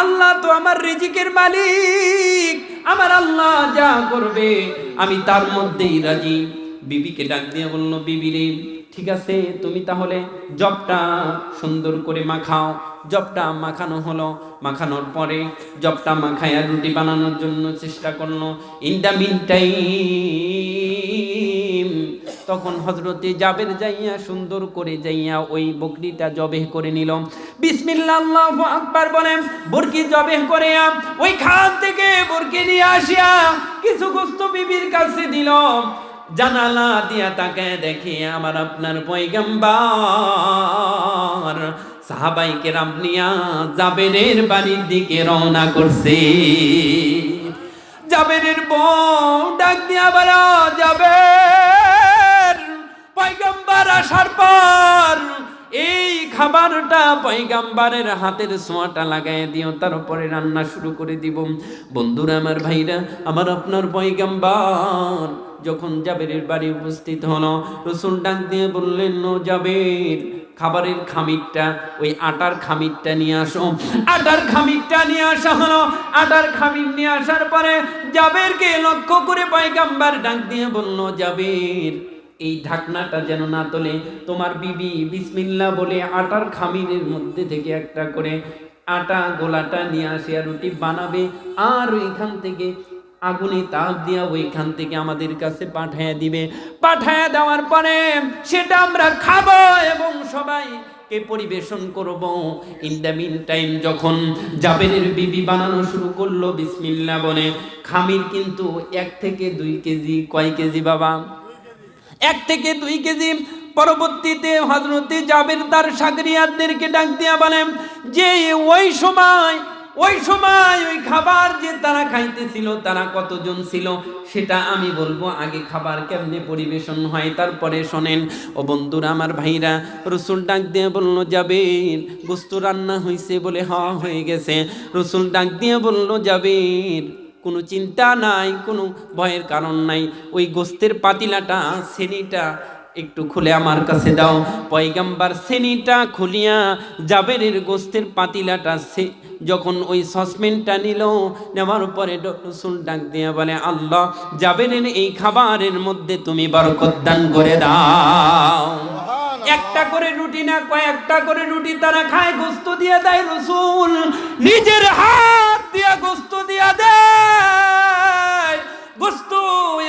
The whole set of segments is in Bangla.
আল্লাহ তো আমার রিজিকের মালিক। আমার আল্লাহ যা করবে, আমি তার মধ্যেই রাজি। বিবিকে ডাক দিয়ে বলল, বিবি রে, ঠিক আছে, তুমি তাহলে জবটা সুন্দর করে মাখাও। জবটা মাখানো হলো। মাখানোর পরে জবটা মাখায়া রুটি বানানোর জন্য চেষ্টা করল। ইন দ্য মিন টাইম তখন হজরতে জাবের যাইয়া সুন্দর করে যাইয়া ওই বকরিটা জবেহ করে নিল। বিসমিল্লাহ আকবার করে ওই থেকে নিয়ে আসিয়া কিছু গোস্ত বিবির কাছে দিল। জানালা দিয়া তাকে দেখে আমার আপনার পয়গাম্বার, সাহাবাই কেরাম নিয়া জাবেরের বাড়ির দিকে রওনা করছে। জাবেরের বউ ডাক দিয়া বলা যাবে আসার পর এই খাবারটা পয়গাম্বারের হাতের ছোঁয়াটা লাগাই দিও, তারপরে রান্না শুরু করে দিব। বন্ধুরা, আমার ভাইরা, আমার আপনার পয়গাম্বার যখন জাবেরের বাড়ি উপস্থিত হলো, রসুল ডাক দিয়ে বললেন নো জাবের, খাবারের খামিরটা, ওই আটার খামিরটা নিয়ে আসো। আটার খামিরটা নিয়ে আসা হলো। আটার খামির নিয়ে আসার পরে জাবেরকে লক্ষ্য করে পয়গাম্বার ডাক দিয়ে বলল, জাবের এই ঢাকনাটা যেন না তোলে। তোমার বিবি বিসমিল্লা বলে আটার খামিরের মধ্যে থেকে একটা করে আটা গোলাটা নিয়ে আসে আর রুটি বানাবে আর ওইখান থেকে আগুনে তাপ দিয়া ওইখান থেকে আমাদের কাছে পাঠায় দিবে। পাঠায় দেওয়ার পরে সেটা আমরা খাব এবং সবাই কে পরিবেশন করব। ইন দ্য মিন টাইম যখন জাবেরের বিবি বানানো শুরু করল, বিসমিল্লা বলে, খামির কিন্তু এক থেকে দুই কেজি, কয় কেজি বাবা? এক থেকে দুই কেজি। পরবর্তীতে হজরতে জাবের তার সাগরিয়াদেরকে ডাক দিয়া বলেন যে ওই সময় ওই সময় ওই খাবার যে তারা খাইতেছিল, তারা কতজন ছিল, সেটা আমি বলব আগে খাবার কেমনে পরিবেশন হয়, তারপরে শোনেন। ও বন্ধুরা, আমার ভাইরা, রসুল ডাক দিয়ে বলল যাবেন বস্তু রান্না হয়েছে বলে হ হয়ে গেছে। রসুল ডাক দিয়ে বলল যাবেন কোনো চিন্তা নাই, কোনো ভয়ের কারণ নাই। ওই গোস্তের পাতিলাটা, শ্রেণীটা একটু খুলে আমার কাছে দাও। পয়গাম্বার শ্রেণীটা খুলিয়া জাবেরের গোস্তের পাতিলাটা সে যখন ওই সসপেনটা নিল, নেওয়ার পরে রসুল ডাক দিয়ে বলে, আল্লাহ, জাবেরের এই খাবারের মধ্যে তুমি বরকত দান করে দাও। একটা করে রুটি না, কয়েকটা করে রুটি তারা খায়, গোস্ত দিয়ে দেয় রসুল। নিজের হাত দিয়ে গোস্ত দিয়ে দেয়। গোস্ত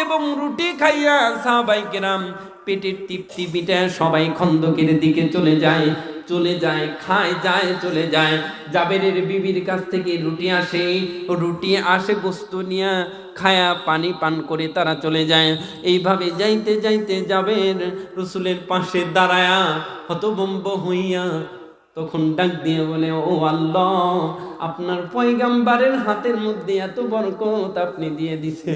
এবং রুটি খাইয়া সাহাবাই কেরাম পেটের তৃপ্তি পিঠে সবাই খন্দকের দিকে চলে যায়। চলে যায়, খায় যায়, চলে যায়। জাবেরের বিবির কাছ থেকে রুটি আসে। রুটি আসে গোস্ত নিয়ে, খায়া পানি পান করে তারা চলে যায়। এইভাবে যাইতে যাইতে জাবের রসুলের পাশে দাঁড়ায়া হতবম্ব হইয়া তখন ডাক দিয়ে বলে, ও আল্লাহ, আপনার পয়গাম্বারের হাতের মধ্যে এত বরকত আপনি দিয়ে দিছে